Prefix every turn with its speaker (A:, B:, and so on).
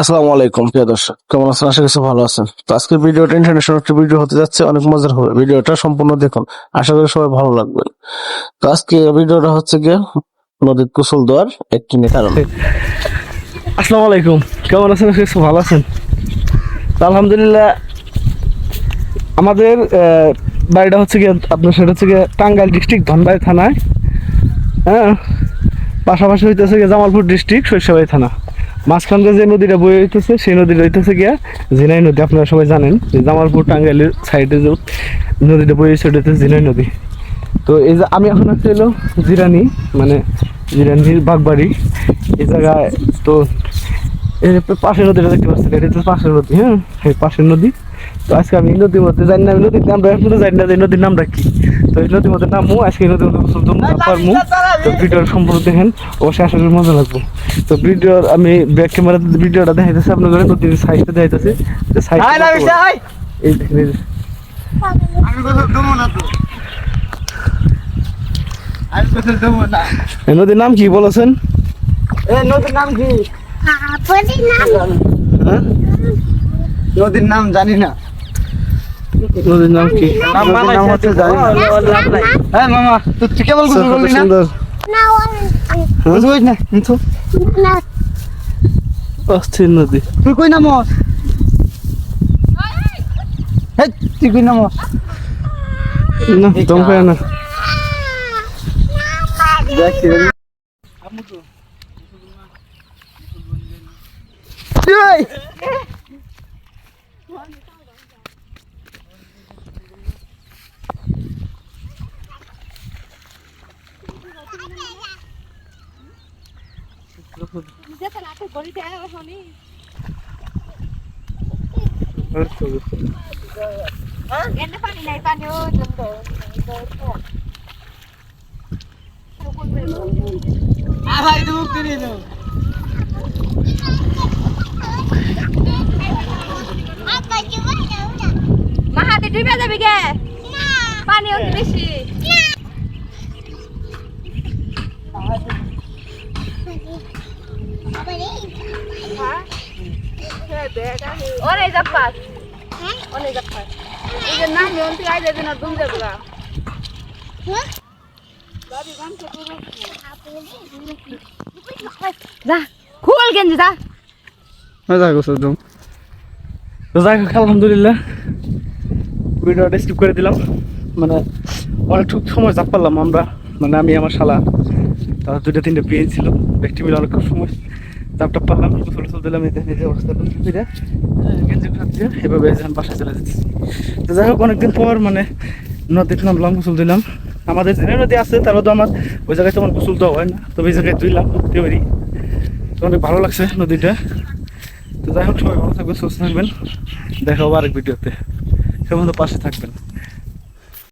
A: আসসালামু আলাইকুম, প্রিয় দর্শক। কেমন আছেন? আশা করছি ভালো আছেন। তো আজকের ভিডিওটা ইন্টারন্যাশনাল একটা ভিডিও হতে যাচ্ছে, অনেক মজার হবে। ভিডিওটা সম্পূর্ণ দেখুন। আশা করি সবাই ভালো লাগবে তো আজকে ভিডিওটা হচ্ছে গিয়ে নদীর কুশল দেওয়ার একটি কারণ।
B: আসসালামু আলাইকুম। কেমন আছেন? আশা করছি ভালো আছেন। আলহামদুলিল্লাহ, আমাদের বাড়িটা হচ্ছে গিয়ে, আপনার সেটা হচ্ছে গিয়ে টাঙ্গাইল ডিস্ট্রিক্ট ধনবাড়ি থানায়। হ্যাঁ পাশাপাশি হইতেছে গিয়ে জামালপুর ডিস্ট্রিক্ট সরিষাবাড়ি থানা। মাঝখান দিয়ে যে নদীটা বয়ে হইতেছে, সেই নদীটা হইতেছে গিয়া জিনাই নদী। আপনারা সবাই জানেন যে জামালপুর টাঙ্গাইলের সাইডে যে নদীটা বয়ে সেটা হচ্ছে জিনাই নদী। তো এই যে আমি এখন আছি হলো জিরানি মানে জিরানির বাগবাড়ি। এই জায়গায় তো এই পাশের নদীটা দেখতে পাচ্ছেন, এটা হচ্ছে পাশের নদী হ্যাঁ? এই পাশের নদী। তো আজকে আমি নদীর মধ্যে জানি না নদীর নামটা এখনও জানি না, যে নদীর নামটা কি? তো এই নদীর মধ্যে নামবো আজকে নদীর মধ্যে গোসল পারব তো ভিডিওর সম্পূর্ণ দেখেন অবশ্যই আশা করি মজা লাগবে। তো ভিডিওর আমি ব্যাক ক্যামেরা ভিডিওটা দেখাইতেছি আপনাদের নদীর সাইজটা দেখাইতেছি। সাইজ এই দেখেন এই নদীর নাম কি বলেছেন?
C: নদীর নাম কি?
B: হ্যাঁ?
C: নদীর নাম জানি না।
B: নদীর নাম কি?
C: নাম হচ্ছে জানি হ্যাঁ মামা তুই কেবলগুলো বললি না? পারিস না? কিন্তু
B: অস্থির নদী।
C: তুই কই নামস হেই তুই কই নামস
B: না দম পায় না।
C: দেখছি এই!
D: এনে পানি
C: ভাই তুই মুক্তি নিয়ে যাও
D: মা হাতে ডুবে যাবে গে? পানি অতি বেশি। ওরে জাপাত ওরে জাপাত এই যে নাম তুই আইলে দিন দুম যাব গা। যা খুল গেঞ্জি যা।
B: মজা করছ তো তো যাই হোক আলহামদুলিল্লাহ। ভিডিওটা স্কিপ করে দিলাম। মানে অনেকটুকু সময় চাপ পারলাম আমরা। মানে আমি আমার শালা তার দুইটা তিনটে পেয়ে ছিল। ব্যক্তি মিলে অনেক সময়। চাপটা পারলাম গোসল গোসল দিলাম, এই যে অবস্থা গেঞ্জি খাচ্ছি এভাবে যখন চলে যাচ্ছি। তো যাই হোক, অনেকদিন পর মানে নদীতে নামলাম, গোসল দিলাম। আমাদের যে নদী আছে তার মধ্যে আমার ওই জায়গায় তেমন গোসল দেওয়া হয় না। তবে এই জায়গায় ধুইলাম তেমনি তো অনেক ভালো লাগছে নদীটা। তো যাই হোক, সবাই ভালো থাকবেন, সুস্থ থাকবেন। দেখা হবে আরেক ভিডিওতে। সে পাশে থাকবেন।